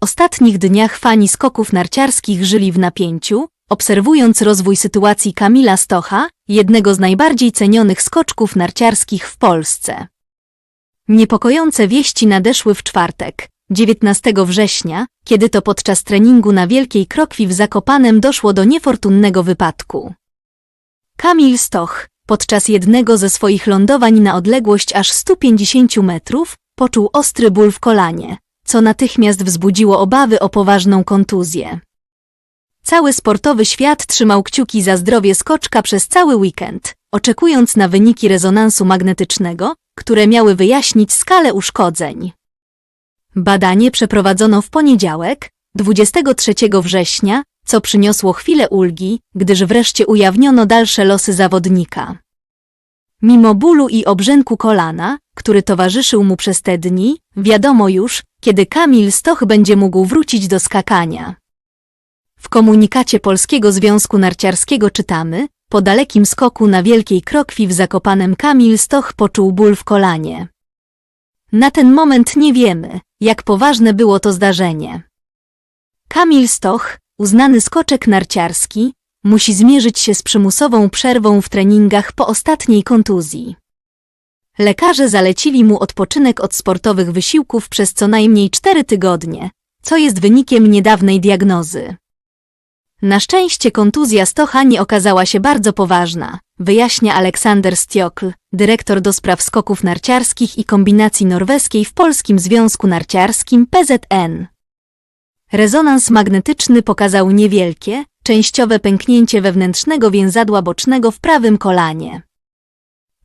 ostatnich dniach fani skoków narciarskich żyli w napięciu, obserwując rozwój sytuacji Kamila Stocha, jednego z najbardziej cenionych skoczków narciarskich w Polsce. Niepokojące wieści nadeszły w czwartek, 19 września, kiedy to podczas treningu na Wielkiej Krokwi w Zakopanem doszło do niefortunnego wypadku. Kamil Stoch, podczas jednego ze swoich lądowań na odległość aż 150 metrów, poczuł ostry ból w kolanie, co natychmiast wzbudziło obawy o poważną kontuzję. Cały sportowy świat trzymał kciuki za zdrowie skoczka przez cały weekend, oczekując na wyniki rezonansu magnetycznego, które miały wyjaśnić skalę uszkodzeń. Badanie przeprowadzono w poniedziałek, 23 września, co przyniosło chwilę ulgi, gdyż wreszcie ujawniono dalsze losy zawodnika. Mimo bólu i obrzęku kolana, który towarzyszył mu przez te dni, wiadomo już, kiedy Kamil Stoch będzie mógł wrócić do skakania. W komunikacie Polskiego Związku Narciarskiego czytamy, po dalekim skoku na Wielkiej Krokwi w Zakopanem Kamil Stoch poczuł ból w kolanie. Na ten moment nie wiemy, jak poważne było to zdarzenie. Kamil Stoch, uznany skoczek narciarski, musi zmierzyć się z przymusową przerwą w treningach po ostatniej kontuzji. Lekarze zalecili mu odpoczynek od sportowych wysiłków przez co najmniej 4 tygodnie, co jest wynikiem niedawnej diagnozy. Na szczęście kontuzja Stocha nie okazała się bardzo poważna, wyjaśnia Aleksander Stiokl, dyrektor do spraw skoków narciarskich i kombinacji norweskiej w Polskim Związku Narciarskim PZN. Rezonans magnetyczny pokazał niewielkie, częściowe pęknięcie wewnętrznego więzadła bocznego w prawym kolanie.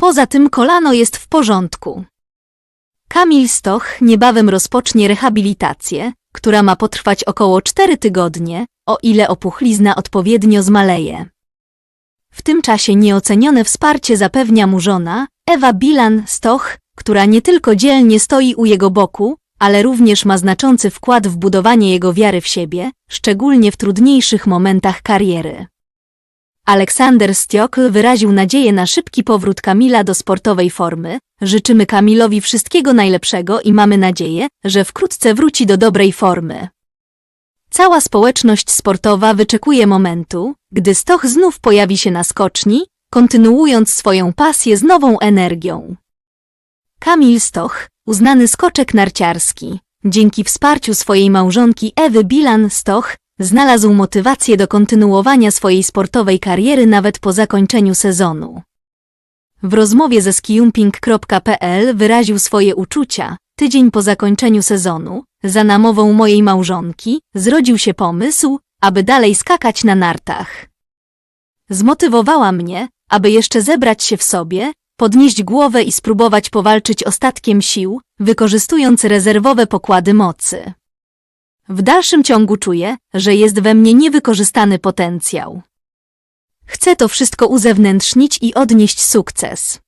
Poza tym kolano jest w porządku. Kamil Stoch niebawem rozpocznie rehabilitację, która ma potrwać około 4 tygodnie, o ile opuchlizna odpowiednio zmaleje. W tym czasie nieocenione wsparcie zapewnia mu żona, Ewa Bilan-Stoch, która nie tylko dzielnie stoi u jego boku, ale również ma znaczący wkład w budowanie jego wiary w siebie, szczególnie w trudniejszych momentach kariery. Aleksander Stiokl wyraził nadzieję na szybki powrót Kamila do sportowej formy. Życzymy Kamilowi wszystkiego najlepszego i mamy nadzieję, że wkrótce wróci do dobrej formy. Cała społeczność sportowa wyczekuje momentu, gdy Stoch znów pojawi się na skoczni, kontynuując swoją pasję z nową energią. Kamil Stoch, uznany skoczek narciarski, dzięki wsparciu swojej małżonki Ewy Bilan-Stoch, znalazł motywację do kontynuowania swojej sportowej kariery nawet po zakończeniu sezonu. W rozmowie ze skijumping.pl wyraził swoje uczucia. Tydzień po zakończeniu sezonu, za namową mojej małżonki, zrodził się pomysł, aby dalej skakać na nartach. Zmotywowała mnie, aby jeszcze zebrać się w sobie, podnieść głowę i spróbować powalczyć ostatkiem sił, wykorzystując rezerwowe pokłady mocy. W dalszym ciągu czuję, że jest we mnie niewykorzystany potencjał. Chcę to wszystko uzewnętrznić i odnieść sukces.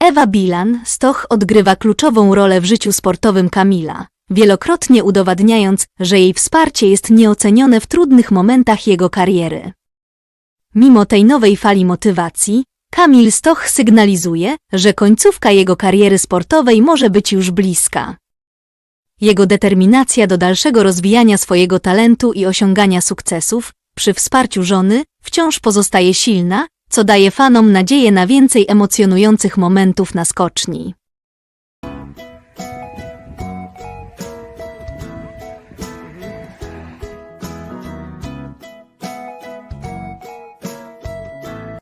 Ewa Bilan, Stoch odgrywa kluczową rolę w życiu sportowym Kamila, wielokrotnie udowadniając, że jej wsparcie jest nieocenione w trudnych momentach jego kariery. Mimo tej nowej fali motywacji, Kamil Stoch sygnalizuje, że końcówka jego kariery sportowej może być już bliska. Jego determinacja do dalszego rozwijania swojego talentu i osiągania sukcesów, przy wsparciu żony, wciąż pozostaje silna, co daje fanom nadzieję na więcej emocjonujących momentów na skoczni.